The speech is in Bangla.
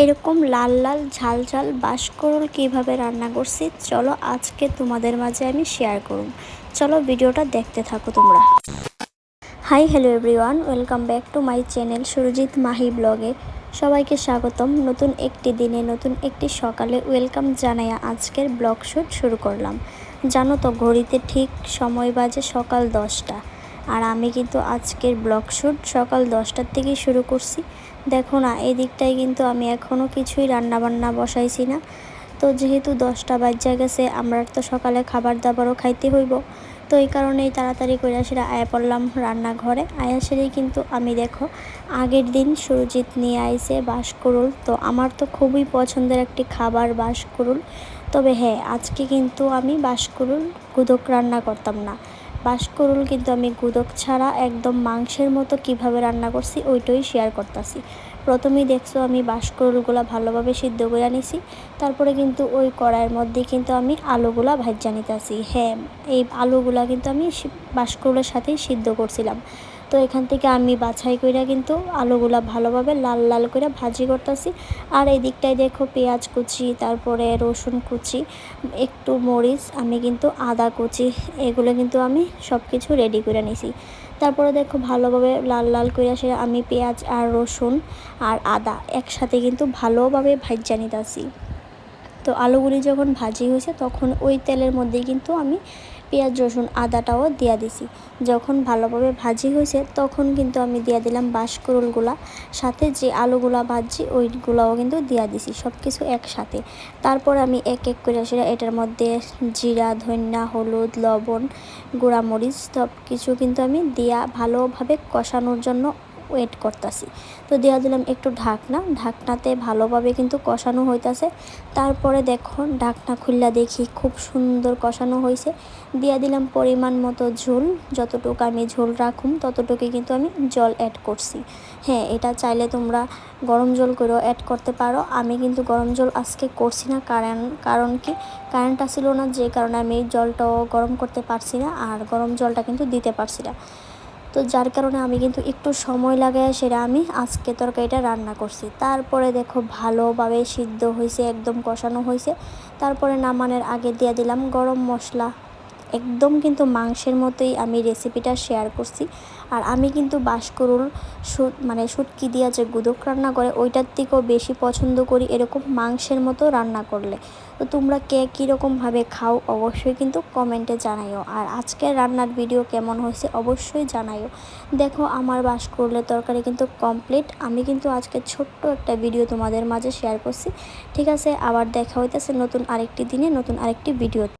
এরকম লাল লাল ঝাল ঝাল বাসকরল কীভাবে রান্না করছি, চলো আজকে তোমাদের মাঝে আমি শেয়ার করুন। চলো ভিডিওটা দেখতে থাকো তোমরা। Hi hello everyone welcome back to my channel Surajit Mahi ব্লগে সবাইকে স্বাগতম। নতুন একটি দিনে, নতুন একটি সকালে ওয়েলকাম জানাইয়া আজকের ব্লগ শ্যুট শুরু করলাম। জানো তো, ঘড়িতে ঠিক সময় বাজে সকাল দশটা। আর আমি কিন্তু আজকের ব্লগ শ্যুট সকাল দশটার থেকেই শুরু করছি। দেখো না, এই দিকটায় কিন্তু আমি এখনও কিছুই রান্নাবান্না বসাইছি না। তো যেহেতু দশটা বাজ্যা গেছে, আমরা তো সকালে খাবার দাবারও খাইতে হইব। তো এই কারণেই তাড়াতাড়ি করে সেটা আয়া পড়লাম রান্নাঘরে। আয়া সেরেই কিন্তু আমি দেখো, আগের দিন সুরজিৎ নিয়ে আইসে বাঁশকুড়ুল। তো আমার তো খুবই পছন্দের একটি খাবার বাঁশকুড়ুল। তবে হ্যাঁ আজকে কিন্তু আমি বাঁশকুড়ুল গুদক রান্না করতাম না। বাঁশকুড়ুল কিন্তু আমি গুদক ছাড়া একদম মাংসের মতো কীভাবে রান্না করছি ওইটাই শেয়ার করতেছি। প্রথমেই দেখছ আমি বাসকরুলগুলা ভালোভাবে সিদ্ধ করে নিছি। তারপরে কিন্তু ওই কড়াইয়ের মধ্যে কিন্তু আমি আলুগুলা ভাজ্যা নিতেছি। হ্যাঁ এই আলুগুলা কিন্তু আমি বাসকরুলের সাথেই সিদ্ধ করছিলাম। তো এখান থেকে আমি বাছাই করে কিন্তু আলুগুলা ভালোভাবে লাল লাল করে ভাজি করতেছি। আর এই দিকটায় দেখো পেঁয়াজ কুচি, তারপরে রসুন কুচি, একটু মরিচ, আমি কিন্তু আদা কুচি, এগুলো কিন্তু আমি সব কিছু রেডি করে নিছি। তারপরে দেখো ভালোভাবে লাল লাল করে সে আমি পেঁয়াজ আর রসুন আর আদা একসাথে কিন্তু ভালোভাবে ভাজা নিতেছি। তো আলুগুলি যখন ভাজি হয়েছে, তখন ওই তেলের মধ্যে কিন্তু আমি পেঁয়াজ, রসুন, আদাটাও দিয়া দিছি। যখন ভালোভাবে ভাজি হয়েছে, তখন কিন্তু আমি দিয়া দিলাম বাঁশকুরুলগুলা সাথে যে আলুগুলা ভাজছি, ওইগুলাও কিন্তু দিয়া দিছি সব কিছু একসাথে। তারপর আমি এক এক করে সেটা এটার মধ্যে জিরা, ধনিয়া, হলুদ, লবণ, গুঁড়ামরিচ সব কিছু কিন্তু আমি দিয়া ভালোভাবে কষানোর জন্য ওয়েট করতেছি। তো দেওয়া দিলাম একটু ঢাকনা। ঢাকনাতে ভালোভাবে কিন্তু কষানো হইতাছে। তারপরে দেখো, ঢাকনা খুললা দেখি খুব সুন্দর কষানো হয়েছে দিয়া দিলাম পরিমাণ মতো ঝোল। যতটুকু আমি ঝোল রাখুম, ততটুকুই কিন্তু আমি জল অ্যাড করছি। হ্যাঁ এটা চাইলে তোমরা গরম জল করেও অ্যাড করতে পারো। আমি কিন্তু গরম জল আজকে করছি না কারণ কারণ কি? কারেন্ট আসছিল না, যে কারণে আমি জলটাও গরম করতে পারছি না, আর গরম জলটা কিন্তু দিতে পারছি না। তো যার কারণে আমি কিন্তু একটু সময় লাগে সেটা আমি আজকে তরকারিটা রান্না করছি। তারপরে দেখো ভালোভাবে সিদ্ধ হয়েছে একদম কষানো হয়েছে তারপরে নামানের আগে দিয়ে দিলাম গরম মশলা। একদম কিন্তু মাংসের মতোই আমি রেসিপিটা শেয়ার করছি। আর আমি কিন্তু বাসকরুল মানে শুটকি দিয়া যে গুদক রান্না করে, ওইটার থেকেও বেশি পছন্দ করি এরকম মাংসের মতো রান্না করলে। তো তোমরা কে কীরকমভাবে খাও অবশ্যই কিন্তু কমেন্টে জানাইও। আর আজকের রান্নার ভিডিও কেমন হয়েছে অবশ্যই জানাইও। দেখো আমার বাসকরুলের তরকারি কিন্তু কমপ্লিট আমি কিন্তু আজকে ছোট্ট একটা ভিডিও তোমাদের মাঝে শেয়ার করছি। ঠিক আছে, আবার দেখা হইতেছে নতুন আরেকটি দিনে, নতুন আরেকটি ভিডিও